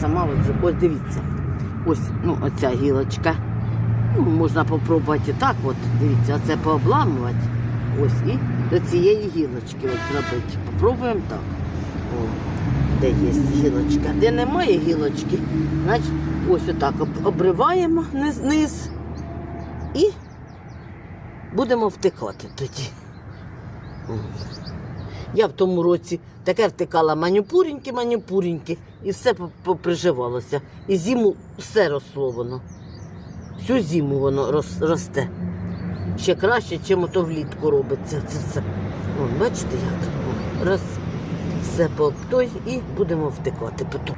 сама ось, ось дивіться. Ось ну, оця гілочка. Ну, можна попробувати так, от, дивіться, оце пообламувати. Ось і до цієї гілочки от зробити. Попробуємо так. О, де є гілочка. Де немає гілочки, значить ось отак обриваємо низ і будемо втикати тоді. Я в тому році таке втикала манюпуріньки, манюпуріньки, і все по- поприживалося. І зиму все росло воно. Всю зиму воно рос- росте. Ще краще, ніж ото влітку робиться. Це все. О, бачите як? Раз все по той і будемо втикати потім.